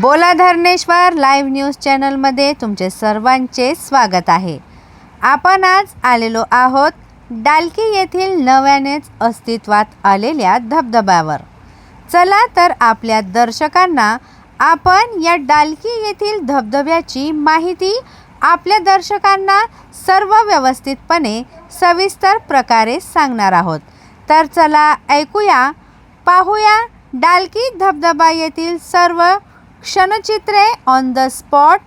बोला धरणेश्वर live news चॅनलमध्ये तुमचे सर्वांचे स्वागत आहे. आपण आज आलेलो आहोत डालकी येथील नव्यानेच अस्तित्वात आलेल्या धबधब्यावर. चला तर आपल्या दर्शकांना आपण या डालकी येथील धबधब्याची माहिती आपल्या दर्शकांना सर्व व्यवस्थितपणे सविस्तर प्रकारे सांगणार आहोत. तर चला ऐकूया पाहूया डालकी धबधबा येथील सर्व क्षणचित्रे on the spot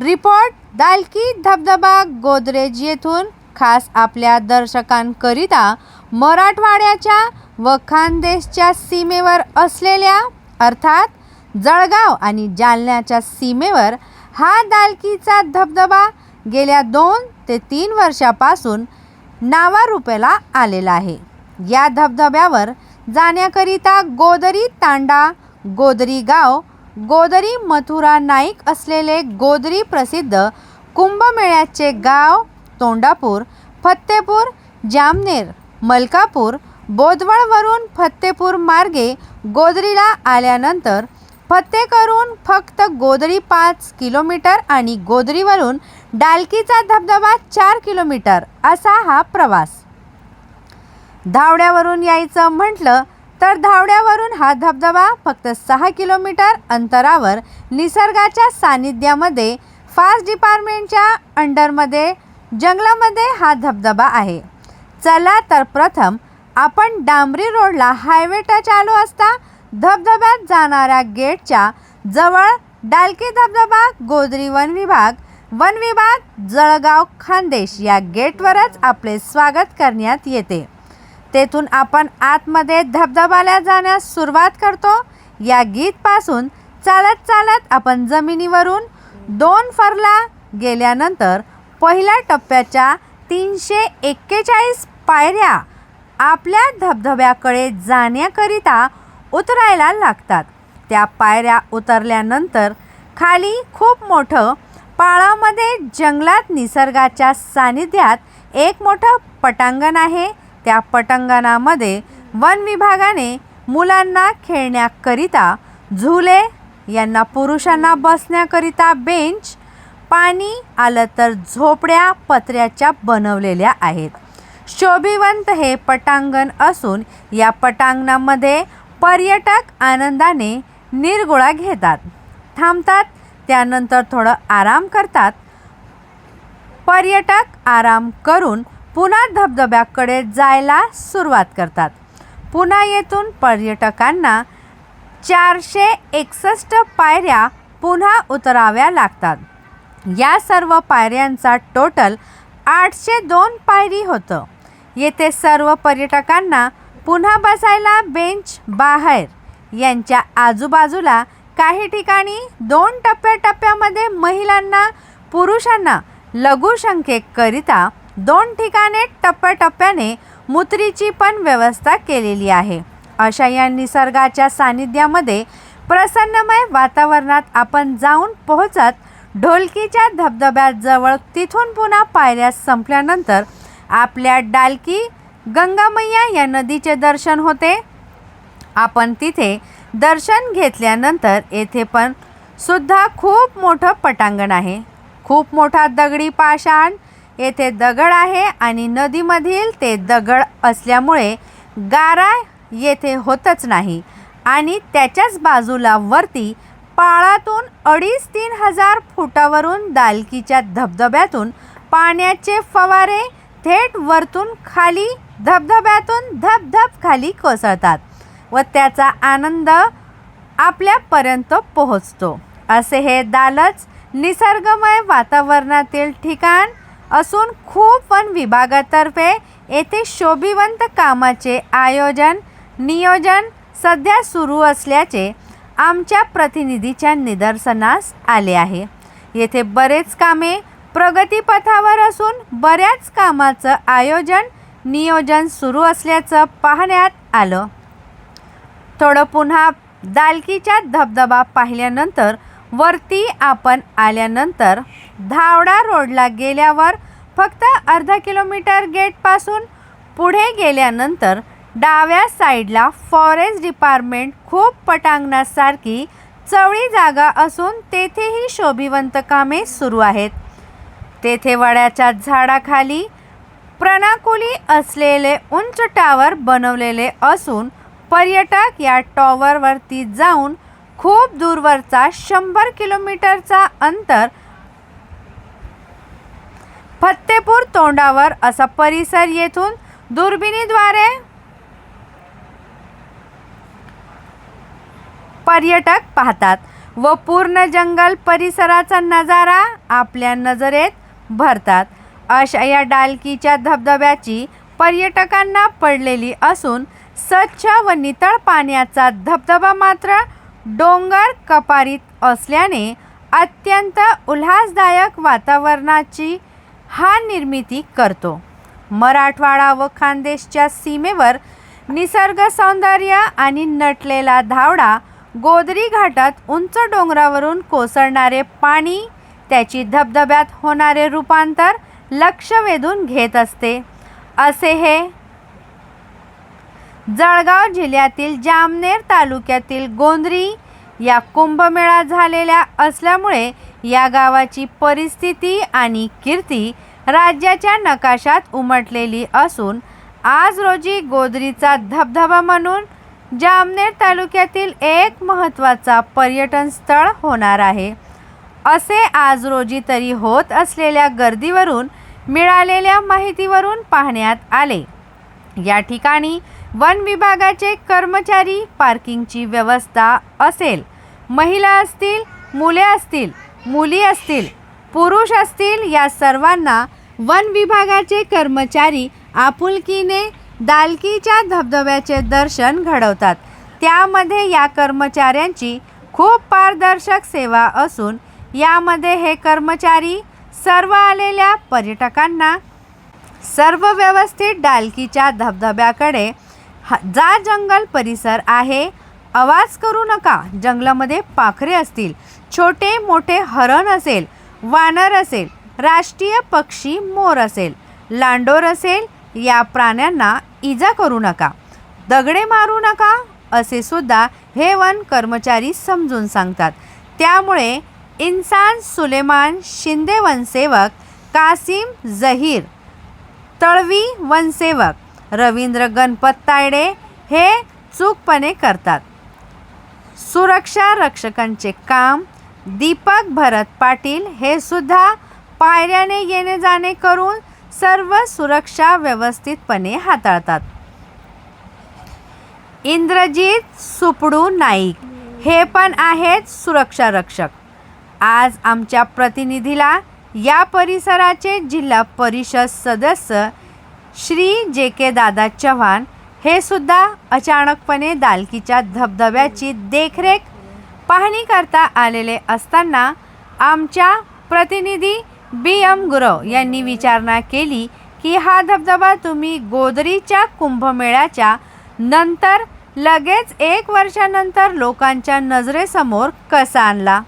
report Dalki धबधबा गोदरेज येथून खास आपल्या दर्शकांकरिता मराठवाड्याच्या व खानदेशच्या सीमेवर असलेल्या अर्थात जळगाव आणि जालन्याच्या सीमेवर हा दालकीचा धबधबा गेल्या दोन ते तीन वर्षापासून नावारूपेला आलेला आहे. या धबधब्यावर जाण्याकरिता गोदरी तांडा गोदरी गाव गोदरी मथुरा नाईक असलेले गोदरी प्रसिद्ध कुंभमेळ्याचे गाव तोंडापूर फत्तेपूर जामनेर मलकापूर बोदवळवरून फत्तेपूर मार्गे गोदरीला आल्यानंतर फत्ते करून फक्त गोदरी पाच किलोमीटर आणि गोदरीवरून डालकीचा धबधबा चार किलोमीटर असा हा प्रवास. धावड्यावरून यायचं म्हटलं तर धावड्यावरून हा धबधबा फक्त सहा किलोमीटर अंतरावर निसर्गाच्या सानिध्यामध्ये फास्ट डिपार्टमेंटच्या अंडरमध्ये जंगलामध्ये हा धबधबा आहे. चला तर प्रथम आपण डांबरी रोडला हायवे टच आलो असता धबधब्यात जाणाऱ्या गेटच्या जवळ डालकी धबधबा गोदरी वन विभाग वन विभाग जळगाव खानदेश या गेटवरच आपले स्वागत करण्यात येते. तेथून आपण आतमध्ये धबधबाला जाण्यास सुरुवात करतो. या गीतपासून चालत चालत आपण जमिनीवरून दोन फरला गेल्यानंतर पहिल्या टप्प्याच्या तीनशे एक्केचाळीस पायऱ्या आपल्या धबधब्याकडे जाण्याकरिता उतरायला लागतात. त्या पायऱ्या उतरल्यानंतर खाली खूप मोठं पाळामध्ये जंगलात निसर्गाच्या सानिध्यात एक मोठं पटांगण आहे. त्या पटांगणामध्ये वन विभागाने मुलांना खेळण्याकरिता झुले यांना पुरुषांना बसण्याकरिता बेंच पाणी आलं तर झोपड्या पत्र्याच्या बनवलेल्या आहेत. शोभिवंत हे पटांगण असून या पटांगणामध्ये पर्यटक आनंदाने निरगुळा घेतात. थांबतात त्यानंतर थोडं आराम करतात. पर्यटक आराम करून पुन्हा धबधब्याकडे जायला सुरुवात करतात. पुन्हा येथून पर्यटकांना चारशे एकसष्ट पायऱ्या पुन्हा उतराव्या लागतात. या सर्व पायऱ्यांचा टोटल आठशे दोन पायरी होतं. येथे सर्व पर्यटकांना पुन्हा बसायला बेंच बाहेर. यांच्या आजूबाजूला काही ठिकाणी दोन टप्प्याटप्प्यामध्ये महिलांना पुरुषांना लघुशंकेकरिता दोन ठिकाणे टप्प्याटप्प्याने मुत्रीची पण व्यवस्था केलेली आहे. अशा या निसर्गाच्या सानिध्यामध्ये प्रसन्नमय वातावरणात आपण जाऊन पोहोचत ढोलकीच्या धबधब्याजवळ तिथून पुन्हा पायऱ्या संपल्यानंतर आपल्या डालकी गंगामय्या या नदीचे दर्शन होते. आपण तिथे दर्शन घेतल्यानंतर येथे पण सुद्धा खूप मोठं पटांगण आहे. खूप मोठा दगडी पाषाण येथे दगड आहे आणि नदीमधील ते दगड असल्यामुळे गारा येथे होतच नाही. आणि त्याच्याच बाजूला वरती पाळातून अडीच तीन हजार फुटावरून दालकीच्या धबधब्यातून पाण्याचे फवारे थेट वरतून खाली धबधब्यातून धबधब खाली कोसळतात व त्याचा आनंद आपल्यापर्यंत पोहोचतो. असे हे दालच निसर्गमय वातावरणातील ठिकाण असून खूप वन विभागातर्फे येथे शोभिवंत कामाचे आयोजन नियोजन सध्या सुरू असल्याचे आमच्या प्रतिनिधीच्या निदर्शनास आले आहे. येथे बरेच कामे प्रगतीपथावर असून बऱ्याच कामाचं आयोजन नियोजन सुरू असल्याचं पाहण्यात आलं. थोडं पुन्हा दालकीच्या धबधबा पाहिल्यानंतर वरती आपण आल्यानंतर धावडा रोडला गेल्यावर फक्त अर्धा किलोमीटर गेटपासून पुढे गेल्यानंतर डाव्या साईडला फॉरेस्ट डिपार्टमेंट खूप पटांगणासारखी चवळी जागा असून तेथेही शोभिवंत कामे सुरू आहेत. तेथे वड्याच्या झाडाखाली प्रणाकुली असलेले उंच टावर बनवलेले असून पर्यटक या टॉवरवरती जाऊन खूप दूरवरचा शंभर किलोमीटरचा अंतर फत्तेपूर तोंडावर असा परिसर येथून दुर्बिणीद्वारे पर्यटक पाहतात व पूर्ण जंगल परिसराचा नजारा आपल्या नजरेत भरतात. अशा या डालकीच्या धबधब्याची पर्यटकांना पडलेली असून स्वच्छ व नितळ पाण्याचा धबधबा मात्र डोंगर कपारीत असल्याने अत्यंत उल्हासदायक वातावरणाची हा निर्मिती करतो. मराठवाडा व खानदेशच्या सीमेवर निसर्ग सौंदर्य आणि नटलेला धावडा गोदरी घाटात उंच डोंगरावरून कोसळणारे पाणी त्याची धबधब्यात होणारे रूपांतर लक्ष वेधून घेत असते. असे हे जळगाव जिल्ह्यातील जामनेर तालुक्यातील गोंद्री या कुंभमेळा झालेल्या असल्यामुळे या गावाची परिस्थिती आणि कीर्ती राज्याच्या नकाशात उमटलेली असून आज रोजी गोदरीचा धबधबा म्हणून जामनेर तालुक्यातील एक महत्त्वाचा पर्यटन स्थळ होणार आहे. असे आज रोजी तरी होत असलेल्या गर्दीवरून मिळालेल्या माहितीवरून पाहण्यात आले. या ठिकाणी वन विभागाचे कर्मचारी पार्किंगची व्यवस्था असेल. महिला असतील मुले असतील मुली असतील पुरुष असतील या सर्वांना वन विभागाचे कर्मचारी आपुलकीने दालकीच्या धबधब्याचे दर्शन घडवतात. त्यामध्ये या कर्मचाऱ्यांची खूप पारदर्शक सेवा असून यामध्ये हे कर्मचारी सर्व आलेल्या पर्यटकांना सर्व व्यवस्थित डालकीच्या धबधब्याकडे हा जा जंगल परिसर आहे. आवाज करू नका. जंगलामध्ये पाखरे असतील. छोटे मोठे हरण असेल. वानर असेल. राष्ट्रीय पक्षी मोर असेल. लांडोर असेल. या प्राण्यांना इजा करू नका. दगडे मारू नका असे सुद्धा हे वन कर्मचारी समजून सांगतात. त्यामुळे इन्सान सुलेमान शिंदे वनसेवक कासिम जहीर तळवी वनसेवक रवींद्र गणपत तायडे हे चूकपणे करतात. सुरक्षा रक्षकांचे काम दीपक भरत पाटील हे सुद्धा पायऱ्याने येणे जाणे करून सर्व सुरक्षा व्यवस्थितपणे हाताळतात. इंद्रजीत सुपडू नाईक हे पण आहेत सुरक्षा रक्षक. आज आमच्या प्रतिनिधीला या परिसराचे जिल्हा परिषद सदस्य श्री जे के दादा चव्हाण हे सुद्धा अचानकपणे दालकीच्या धबधब्याची देखरेख पाहणी करता आलेले असताना आमच्या प्रतिनिधी बी एम गुरव यांनी विचारणा केली की हा धबधबा तुम्ही गोदरीच्या कुंभमेळ्याच्या नंतर लगेच एक वर्षानंतर लोकांच्या नजरेसमोर कसा आणला?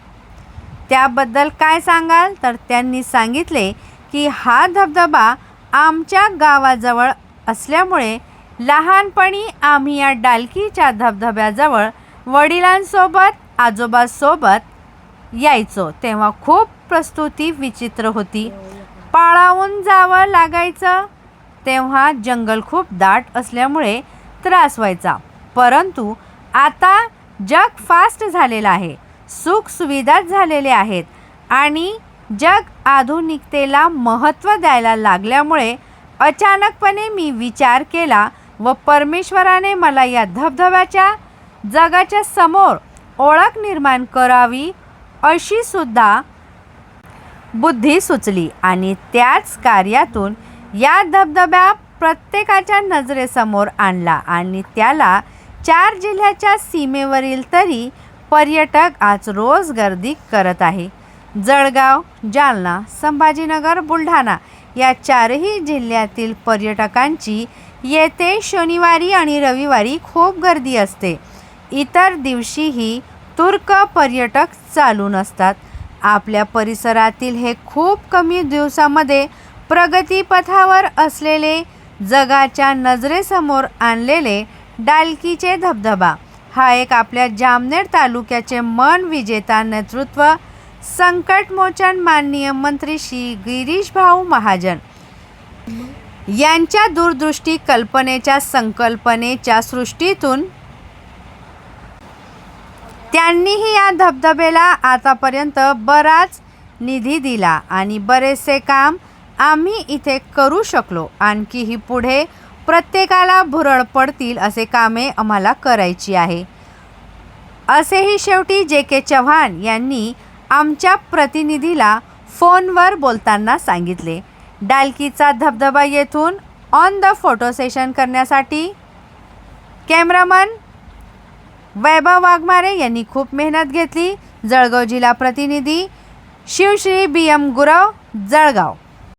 त्याबद्दल काय सांगाल? तर त्यांनी सांगितले की हा धबधबा आमच्या गावाजवळ असल्यामुळे लहानपणी आम्ही या डालकीच्या धबधब्याजवळ वडिलांसोबत आजोबासोबत यायचो. तेव्हा खूप प्रस्तुती विचित्र होती. पाळावून जावं लागायचं. तेव्हा जंगल खूप दाट असल्यामुळे त्रास व्हायचा. परंतु आता जग फास्ट झालेलं आहे. सुख सुविधा झालेल्या आहेत. आणि जग आधुनिकतेला महत्त्व द्यायला लागल्यामुळे अचानकपणे मी विचार केला व परमेश्वराने मला या धबधब्याच्या जगाच्या समोर ओळख निर्माण करावी अशी सुद्धा बुद्धी सुचली आणि त्याच कार्यातून या धबधब्या प्रत्येकाच्या नजरेसमोर आणला आणि त्याला चार जिल्ह्याच्या सीमेवरील तरी पर्यटक आज रोज गर्दी करत आहे. जळगाव जालना संभाजीनगर बुलढाणा या चारही जिल्ह्यातील पर्यटकांची येते शनिवारी आणि रविवारी खूप गर्दी असते. इतर दिवशीही तुर्क पर्यटक चालू नसतात. आपल्या परिसरातील हे खूप कमी दिवसामध्ये प्रगतीपथावर असलेले जगाच्या नजरेसमोर आणलेले डालकीचे धबधबा. हा एक आपल्या जामनेर तालुक्याचे मन विजेता नेतृत्व संकटमोचन माननीय मंत्री श्री गिरीश भाऊ महाजन यांच्या दूरदृष्टी कल्पनेच्या संकल्पनेच्या सृष्टीतून त्यांनीही या धबधब्याला आतापर्यंत बराच निधी दिला आणि बरेचसे काम आम्ही इथे करू शकलो. आणखीही पुढे प्रत्येकाला भुरळ पडतील असे कामे आम्हाला करायची आहे. असेही शेवटी जे के चव्हाण यांनी आमच्या प्रतिनिधीला फोनवर बोलताना सांगितले. डालकीचा धबधबा येथून ऑन द फोटो सेशन करण्यासाठी कॅमेरामन वैभव वाघमारे यांनी खूप मेहनत घेतली. जळगाव जिल्हा प्रतिनिधी शिवश्री बी एम गुरव जळगाव.